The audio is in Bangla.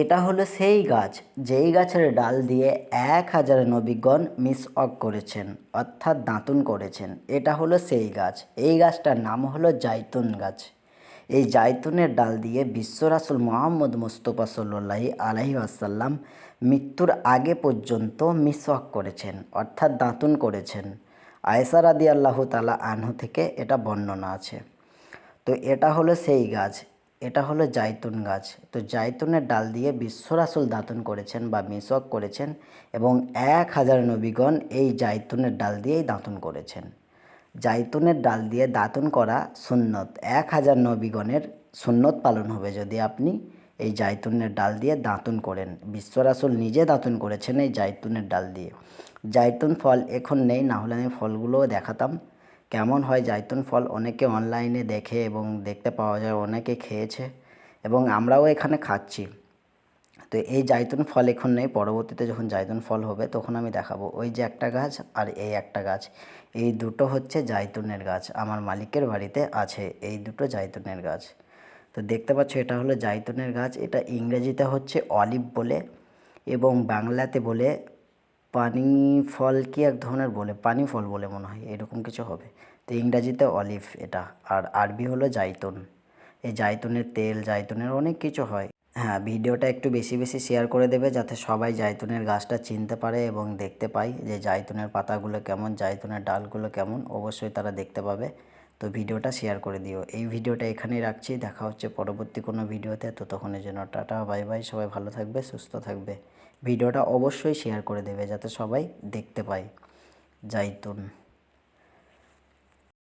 এটা হলো সেই গাছ, যেই গাছের ডাল দিয়ে এক হাজার নবীগণ মিস অক করেছেন, অর্থাৎ দাঁতুন করেছেন। এটা হলো সেই গাছ। এই গাছটার নাম হলো জাইতুন গাছ। এই জাইতুনের ডাল দিয়ে বিশ্ব রাসুল মোহাম্মদ মুস্তফা সাল্লাহি আলহি আসাল্লাম মৃত্যুর আগে পর্যন্ত মিসওয়াক করেছেন, অর্থাৎ দাঁতুন করেছেন। আয়েসা রাদি আল্লাহ তালা আনহু থেকে এটা বর্ণনা আছে। তো এটা হলো সেই গাছ। এটা হলো জাইতুন গাছ। তো জাইতুনের ডাল দিয়ে বিশ্ব রাসুল দাঁতন করেছেন বা মিশক করেছেন এবং এক হাজার নবীগণ এই জাইতুনের ডাল দিয়েই দাঁতন করেছেন। জাইতুনের ডাল দিয়ে দাঁতন করা সুন্নত। এক হাজার নবীগণের সুন্নত পালন হবে যদি আপনি এই জাইতুনের ডাল দিয়ে দাঁতন করেন। বিশ্বরাসুল নিজে দাঁতন করেছেন এই জাইতুনের ডাল দিয়ে। জাইতুন ফল এখন নেই, না হলে আমি ফলগুলোও দেখাতাম। কেমন হয় জাইতুন ফল অনেকে অনলাইনে দেখে এবং দেখতে পাওয়া যায়, অনেকে খেয়েছে এবং আমরাও এখানে খাচ্ছি। তো এই জাইতুন ফল এখন নেই, পরবর্তীতে যখন জাইতুন ফল হবে তখন আমি দেখাবো। ওই যে একটা গাছ আর এই একটা গাছ, এই দুটো হচ্ছে জাইতুনের গাছ, আমার মালিকের বাড়িতে আছে এই দুটো জাইতুনের গাছ। তো দেখতে পাচ্ছ এটা হলো জাইতুনের গাছ, এটা ইংরেজিতে হচ্ছে অলিভ বলে এবং বাংলাতে বলে পানি ফল কি এক ধরনের বলে? পানি ফল বলে মনে হয়, এরকম কিছু হবে। তো ইংরাজিতে অলিভ এটা, আর আরবি হলো জাইতুন। এই জাইতুনের তেল, জাইতুনের অনেক কিছু হয়। হ্যাঁ ভিডিওটা একটু বেশি বেশি শেয়ার করে দেবে যাতে সবাই জাইতুনের গাছটা চিনতে পারে এবং দেখতে পায় যে জাইতুনের পাতাগুলো কেমন, জাইতুনের ডালগুলো কেমন, অবশ্যই তারা দেখতে পাবে। তো ভিডিওটা শেয়ার করে দিও। এই ভিডিওটা এখানেই রাখছি। দেখা হচ্ছে পরবর্তী কোনো ভিডিওতে। ততক্ষণের জন্য টাটা, বাই বাই, সবাই ভালো থাকবে, সুস্থ থাকবে। ভিডিওটা অবশ্যই শেয়ার করে দেবে যাতে সবাই দেখতে পায়। জাইতুন